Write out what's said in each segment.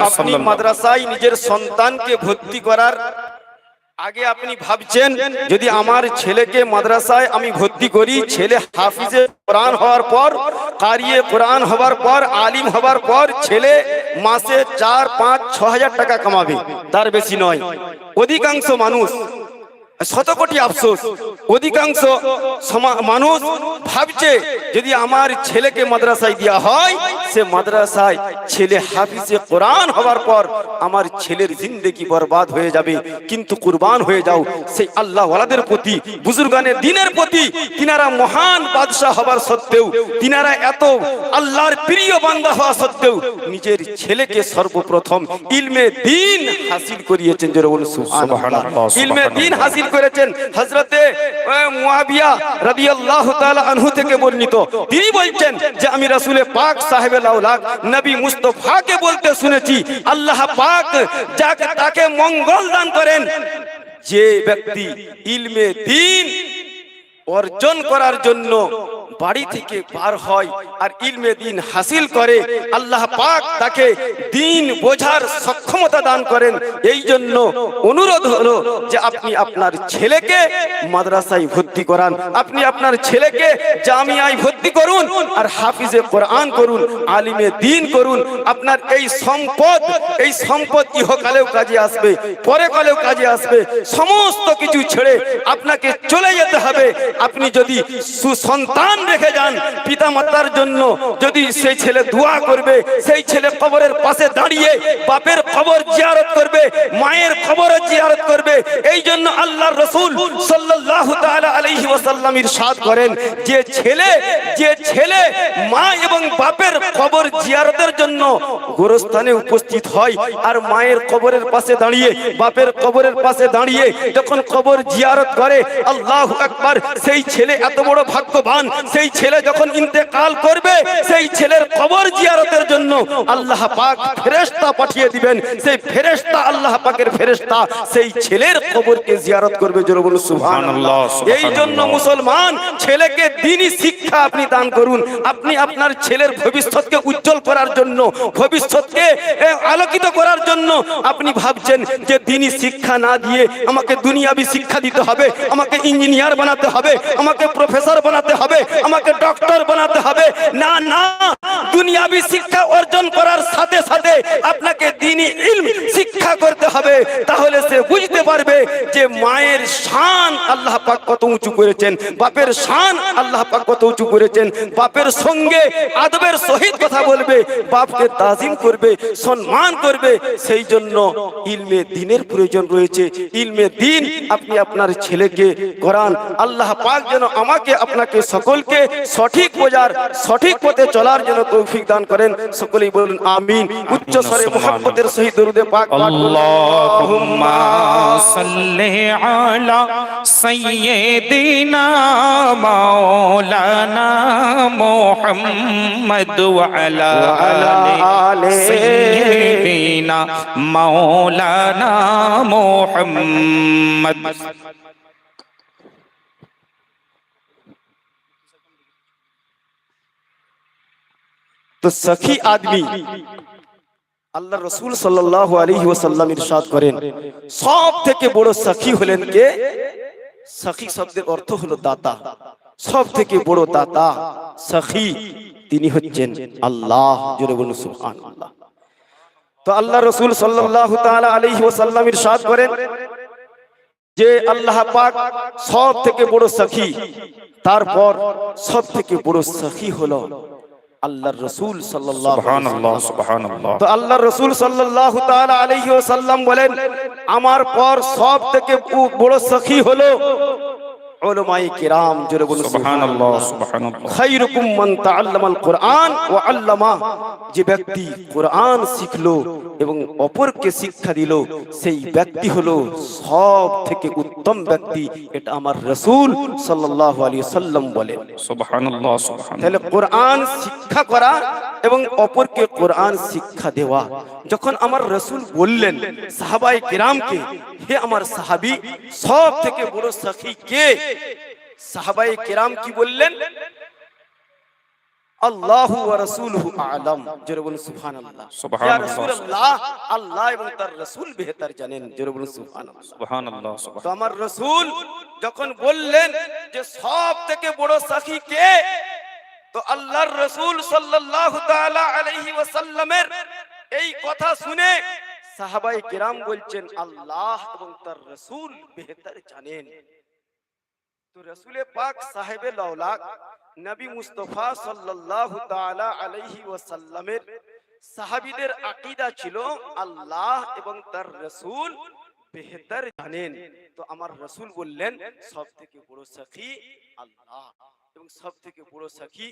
আপনি মাদ্রাসায় নিজের সন্তানকে ভর্তি করার আগে আপনি ভাবছেন যদি আমার ছেলেকে মাদ্রাসায় আমি ভর্তি করি ছেলে হাফিজে কোরআন হওয়ার পর কারিয়ে কোরআন হওয়ার পর আলিম হওয়ার পর ছেলে মাসে চার পাঁচ ছ হাজার টাকা কামাবে তার বেশি নয়। অধিকাংশ মানুষ শত কোটি আফসোস। অধিকাংশ মানুষ ভাবছে যদি আমার ছেলেকে মাদ্রাসায় দেওয়া হয় সে মাদ্রাসায় ছেলে হাফিজে কোরআন হওয়ার পর আমার ছেলের জিন্দেগি বরবাদ হয়ে যাবে। কিন্তু কুরবান হয়ে যাও সেই আল্লাহ ওয়ালাদের প্রতি বুজুর্গানের দিনের প্রতি তিনারা মহান বাদশাহ হবার সত্ত্বেও তিনারা এত আল্লাহর প্রিয় বান্দা হওয়া সত্ত্বেও নিজের ছেলেকে সর্বপ্রথম ইলমে দিন হাসিল করিয়েছেন যে ইলমে দিন হাসিল করেছেন হজরতে থেকে বর্ণিত। তিনি বলছেন যে আমি পাক লাউলাক নবী বলতে শুনেছি, আল্লাহ পাক যাকে, তাকে মঙ্গল দান করেন। যে ব্যক্তি ইলমে অর্জন করার জন্য বাড়ি থেকে পার হয় আর ইলমে দিন হাসিল করে, আল্লাহ পাক তাকে দিন বোঝার সক্ষমতা দান করেন। এই জন্য অনুরোধ হলো যে আপনি আপনার ছেলেকে মাদ্রাসায় ভর্তি করান। আপনি আপনার ছেলেকে জামিয়ায় ভর্তি করুন আর হাফিজে কোরআন করুন, আলিমে দিন করুন। আপনার এই সম্পদ এই সম্পদ ইহকালেও কাজে আসবে, পরে কালেও কাজে আসবে। সমস্ত কিছু ছেড়ে আপনাকে চলে যেতে হবে। আপনি যদি সুসন্তান রেখে যান। মাতার জন্য যদি সেই ছেলে দোয়া করবে, সেই ছেলে কবরের পাশে দাঁড়িয়ে বাপের খবর জিয়ারত করবে, মায়ের খবর জিয়ারত করবে, এই জন্য আল্লাহর রসুল সাল্লাল্লাহু তাআলা আলাইহি ওয়াসাল্লাম ইরশাদ করেন, যে ছেলে যে ছেলে মা এবং বাপের কবর জিয়ারতের জন্য গোরস্থানে উপস্থিত হয় আর মায়ের কবরের পাশে দাঁড়িয়ে, বাপের কবরের পাশে দাঁড়িয়ে যখন কবর জিয়ারত করে, আল্লাহু আকবার, সেই ছেলে এত বড় ভাগ্যবান, সেই ছেলে যখন ইন্তেকাল করবে সেই ছেলের কবর জিয়ারতের জন্য আল্লাহ পাক ফেরেশতা পাঠিয়ে দিবেন। সেই ফেরেশতা আল্লাহ পাকের ফেরেশতা সেই ছেলের কবরকে জিয়ারত করবে জোরে বলুন সুবহানাল্লাহ। এই জন্য মুসলমান ছেলেকে দিনই শিক্ষা আপনি দান করুন। আপনি আপনার ছেলের ভবিষ্যৎকে উজ্জ্বল করার জন্য ভবিষ্যৎকে আলোকিত করার জন্য আপনি ভাবছেন যে দিনই শিক্ষা না দিয়ে আমাকে দুনিয়াবি শিক্ষা দিতে হবে আমাকে ইঞ্জিনিয়ার বানাতে হবে আমাকে প্রফেসর বানাতে হবে আমাকে ডক্টর বানাতে হবে। না না, দুনিয়াবি শিক্ষা অর্জন করার সাথে সাথে আপনাকে দিনই ইলম শিক্ষা করতে হবে। তাহলে সে বুঝতে পারবে যে মায়ের শান আল্লাহ পাক কত উঁচু করেছেন, বাপের শান আল্লাহ পাক কত উঁচু করেছেন। বাপের সঙ্গে আদবের সহিত কথা বলবে, বাপকে তাজিম করবে, সম্মান করবে। সেই জন্য ইলমে দিনের প্রয়োজন রয়েছে। ইলমে দিন আপনি আপনার ছেলেকে করান আল্লাহ পাক যেন আমাকে, আপনাকে সকলকে সঠিক বোঝার সঠিক পথে চলার জন্য তৌফিক দান করেন। সকলেই বলুন আমিন। উচ্চ স্বরে মোহাম্মদের সহিত দরুদে পাক আল্লাহুম্মা সাল্লি আলা সাইয়্যিদিনা মাওলানা মুহাম্মদ ওয়া আলি সাইয়্যিদিনা মাওলানা মুহাম্মদ তো সখী আদমি। আল্লাহ রসুল সাল্লাল্লাহু আলাইহি ওয়াসাল্লাম ইরশাদ করেন। সব থেকে বড় সখী হলেন কে? সখী শব্দের অর্থ হলো দাতা। সব থেকে বড় দাতা, সখী, তিনি হচ্ছেন আল্লাহ। তো আল্লাহ রসুল সাল্লাল্লাহু তাআলা আলাইহি ওয়াসাল্লাম ইরশাদ করেন যে আল্লাহ পাক সব থেকে বড় সখী। তারপর সব থেকে বড় সখী হলো আল্লাহর রসুল সুবহানাল্লাহ তো আল্লাহর রসুল সাল্লাল্লাহু তাআলা আলাইহি ওয়াসাল্লাম বলেন আমার পর সব থেকে বড় সখী হলো যে ব্যক্তি কোরআন শিখলো এবং অপরকে শিক্ষা দিল সেই ব্যক্তি হলো সব থেকে উত্তম ব্যক্তি এটা আমার রাসূল আলাইহি সাল্লাম বলেন। তাহলে কোরআন শিক্ষা করা এবং অপরকে কোরআন শিক্ষা দেওয়া। যখন আমার রসুল বললেন সাহাবাই কিরামকে হে আমার সাহাবি সব থেকে বড় সখী কে? সাহাবাই কিরাম কি বললেন? আল্লাহু রাসূলুহু আ'লাম। জোরে বলুন সুবহানাল্লাহ। সুবহানাল্লাহ। রাসূলুল্লাহ আল্লাহ এবং তার রাসূল বেহতর জানেন। জোরে বলুন সুবহানাল্লাহ। সুবহানাল্লাহ তো আমার রসুল যখন বললেন যে সব থেকে বড় সাখী কে? তো আল্লাহর রসুল সাল্লাল্লাহু তাআলা আলাইহি ওয়াসাল্লামের এই কথা শুনে সাহাবাই কিরাম বলছেন আল্লাহ এবং তার রসুল বেহতর জানেন। তো রসুলে পাক সাহেবে নবী মুস্তফা সাল্লাল্লাহু তাআলা আলাইহি ওয়াসাল্লামের সাহাবীদের আকীদা ছিল আল্লাহ এবং তার রসুল বেহতর জানেন। তো আমার রসুল বললেন সব থেকে বড় সখী আল্লাহ। এবং সব থেকে বড় সাক্ষী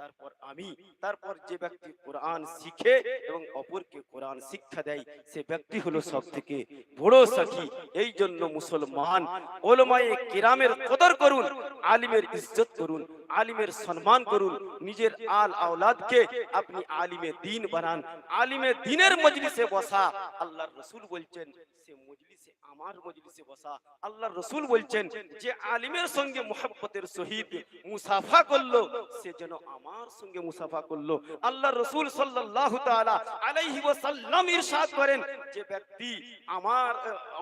তারপর আমি। তারপর যে ব্যক্তি কোরআন শিখে এবং অপরকে কোরআন শিক্ষা দেয় সে ব্যক্তি হলো সব থেকে বড় সাক্ষী। এই জন্য মুসলমান ওলমায়ে কিরামের কদর করুন আলিমের ইজ্জত করুন। আলিমের সম্মান করুন। নিজের আল আওলাদকে আপনি আলিমে দিন বানান। আলিমে দিনের মজলিসে বসা। আল্লাহর রসুল বলছেন সে মজলিসে আমার মজলিসে বসা। আল্লাহর রসুল বলছেন যে আলিমের সঙ্গে মোহাব্বতের সহিত মুসাফা করল সে যেন আমার সঙ্গে মুসাফা করল। আল্লাহর রসুল সাল্লাল্লাহু তাআলা আলাইহি ওয়াসাল্লাম ইরশাদ করেন যে ব্যক্তি আমার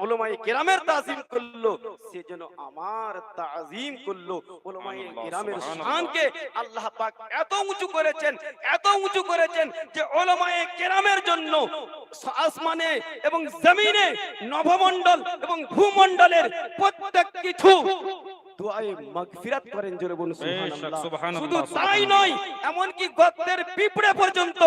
ওলামায়ে কেরামের তাজিম করল সে যেন আমার তাজিম করল। ওলামায়ে কেরামের শানকে আল্লাহ পাক এত উঁচু করেছেন, এত উঁচু করেছেন যে ওলামায়ে কেরামের জন্য আসমানে এবং জমিনে নভমণ্ডল এবং ভূমণ্ডলের প্রত্যেক কিছু দোয়ায়ে মাগফিরাত করেন জোরে বলুন সুবহানাল্লাহ। সুবহানাল্লাহ, শুধু তাই সুবহানাল্লাহ। নয় এমনকি গর্তের পিঁপড়ে পর্যন্ত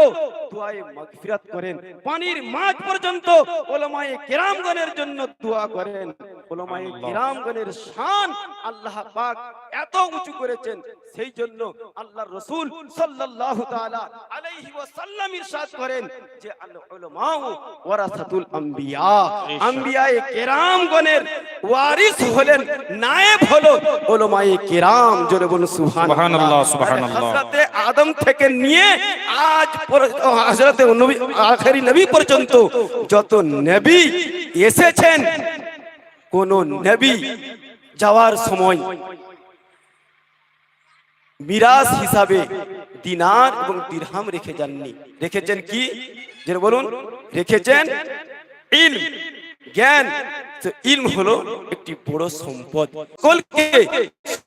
দোয়ায়ে মাগফিরাত করেন। পানির মাছ পর্যন্ত ওলামায়ে কেরামগণের জন্য দোয়া করেন। ওলামায়ে আল্লাহ। কেরামগণের শান আল্লাহ পাক এত উঁচু করেছেন সেই জন্য আল্লাহর রাসূল সাল্লাল্লাহু তাআলা আলাইহি ওয়াসাল্লাম ইরশাদ করেন যে আল উলামাউ ওয়ারাসাতুল আম্বিয়া। আম্বিয়ায়ে কেরামগণের ওয়ারিস হলেন নায়েব হলো ওলামায়ে কেরাম জোরে বলুন সুবহানাল্লাহ, সুবহানাল্লাহ। হযরতে আদম থেকে নিয়ে আজ হযরতে নবী আখেরি নবী পর্যন্ত যত নবী এসেছেন কোন নবী যাওয়ার সময় মিরাস হিসাবে দিনার এবং দিরহাম রেখে যাননি। রেখেছেন কি? যে বলুন। রেখেছেন ইলম জ্ঞান। তো ইলম হলো একটি বড় সম্পদ। কলকে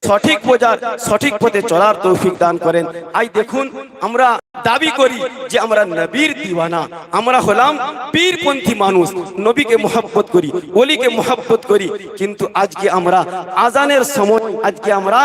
সঠিক বোঝার সঠিক পথে চলার তৌফিক দান করেন। আই দেখুন আমরা দাবি করি যে আমরা নবীর দিওয়ানা আমরা হলাম পীরপন্থী মানুষ নবীকে মোহাব্বত করি ওলিকে মোহাব্বত করি। কিন্তু আজকে আমরা আজানের সময় আজকে আমরা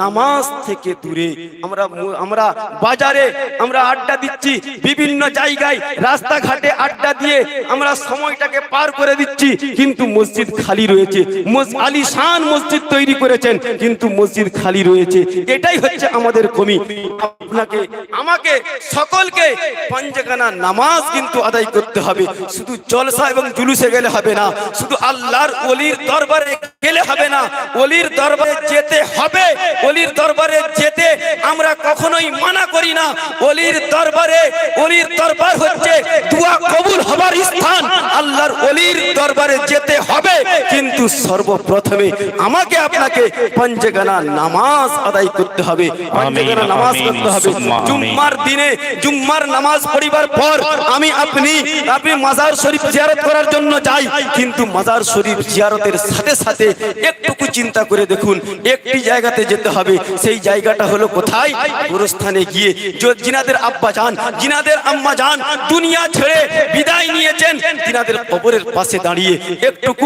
নামাজ থেকে দূরে। আমরা আমরা বাজারে আমরা আড্ডা দিচ্ছি বিভিন্ন জায়গায় রাস্তাঘাটে আড্ডা দিয়ে আমরা সময়টাকে পার করে দিচ্ছি। কিন্তু মসজিদ খালি রয়েছে। মস- আলিশান মসজিদ তৈরি করেছেন, কিন্তু মসজিদ খালি রয়েছে। এটাই হচ্ছে আমাদের কমি আপনাকে, আমাকে সকলকে পঞ্চকানা নামাজ কিন্তু আদায় করতে হবে। শুধু জলসা এবং জুলুসে গেলে হবে না, শুধু আল্লাহর অলির দরবারে গেলে হবে না অলির দরবারে যেতে হবে অলির দরবারে যেতে আমরা কখনোই মানা করি না। অলির দরবারে অলির দরবার হচ্ছে দোয়া কবুল হবার স্থান। আল্লাহর অলির দরবারে যেতে হবে। কিন্তু সর্বপ্রথমে আমাকে আপনাকে পঞ্চগানা নামাজ আদায় করতে হবে। পঞ্চগানা নামাজ করতে হবে। জুম্মার দিনে জুম্মার নামাজ পড়িবার পর আমি আপনি আপনি মাজার শরীফ জিয়ারত করার জন্য যাই। কিন্তু মাজার শরীফ জিয়ারতের সাথে সাথে একটুকু চিন্তা করে দেখুন একটি জায়গাতে যেতে হবে। সেই জায়গাটা হলো কোথায়? গোরস্থানে গিয়ে য- জিনাদের আব্বা যান জিনাদের আম্মা যান দুনিয়া ছেড়ে বিদায় নিয়েছেন। জিনাদের কবরের পাশে দাঁড়িয়ে একটুকু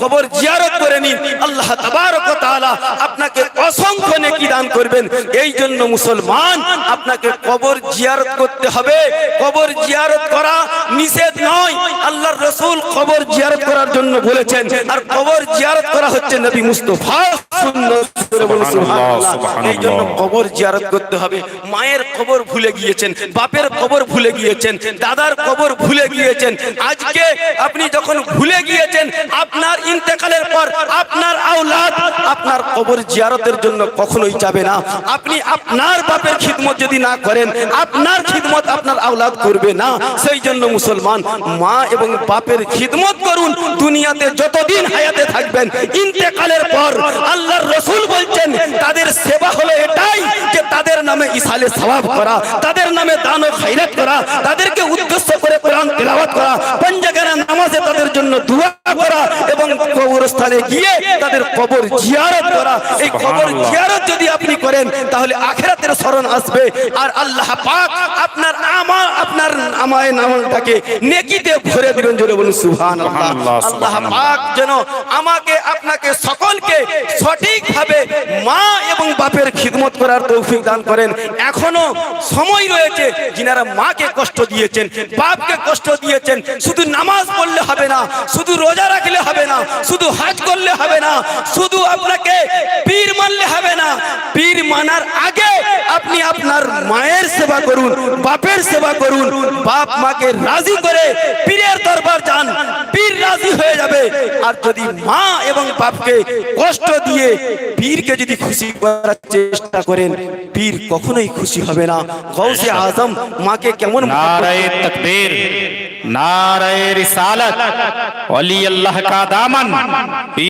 কবর জিয়ারত করে নিন। আল্লাহ তাআলা আপনাকে অসংখ্য নেকি দান করবেন। এই জন্য মুসলমান, আপনাকে কবর জিয়ারত করতে হবে। কবর জিয়ারত করা নিষেধ নয়। আল্লাহর রসুল কবর জিয়ারত করার জন্য বলেছেন। আর কবর জিয়ারত করা হচ্ছে নবী মুস্তফা সুন্নাত করে বলুন সুবহানাল্লাহ। সুবহানাল্লাহ। এই জন্য কবর জিয়ারত করতে হবে। মায়ের কবর ভুলে গিয়েছেন বাপের কবর ভুলে গিয়েছেন দাদার কবর ভুলে গিয়েছেন। আজকে আপনি যখন ভুলে গিয়েছেন আপনার ইন্তেকালের পর আপনার আওলাদ আপনার কবর জিয়ারতের জন্য কখনোই যাবে না। আপনি আপনার বাপের খিদমত যদি না করেন আপনার খিদমত আপনার আওলাদ করবে না। সেই জন্য মুসলমান মা এবং বাপের খিদমত করুন। দুনিয়াতে যতদিন হায়াতে থাকবেন ইন্তেকালের পর আল্লাহর রসুল বলছেন তাদের সেবা হলো এটাই যে তাদের নামে ইসালে সওয়াব করা তাদের নামে দান ও খাইরাত করা তাদেরকে উদ্দেশ্য করে কোরআন তেলাওয়াত করা পঞ্জাগারা নামাজে তাদের জন্য দোয়া করা এবং কবরস্থানে গিয়ে তাদের কবর জিয়ারত করা। এই কবর জিয়ারত যদি আপনি করেন তাহলে আখেরাতের স্মরণ আসবে। আর আল্লাহ পাক আপনার আমা আপনার আমায় নামটাকে নেকিতে ভরে দিবেন জোরে বলুন সুবহানাল্লাহ। আল্লাহ পাক যেন আমাকে আপনাকে সকলকে সঠিকভাবে মা এবং বাপের খিদমত করার তৌফিক দান করেন। এখনও সময় রয়েছে, যিনারা মাকে কষ্ট দিয়েছেন, বাপকে কষ্ট দিয়েছেন। শুধু নামাজ পড়লে হবে না, শুধু রোজা রাখলে হবে না, শুধু হাজ করলে হবে না, শুধু আপনাকে পীর মানলে হবে না। পীর মানার আগে আপনি আপনার মায়ের সেবা করুন, বাপের সেবা করুন, বাপ মাকে রাজি করে পীরের দরবার যান। পীর রাজি হয়ে যাবে। আর যদি মা এবং বাপকে কষ্ট দিয়ে পীরকে যদি খুশি করার চেষ্টা করেন পীর কখনোই খুশি হবে না। গৌসে আজম মাকে কেমন নারায় তকবীর অলি আল্লাহ কা দামান।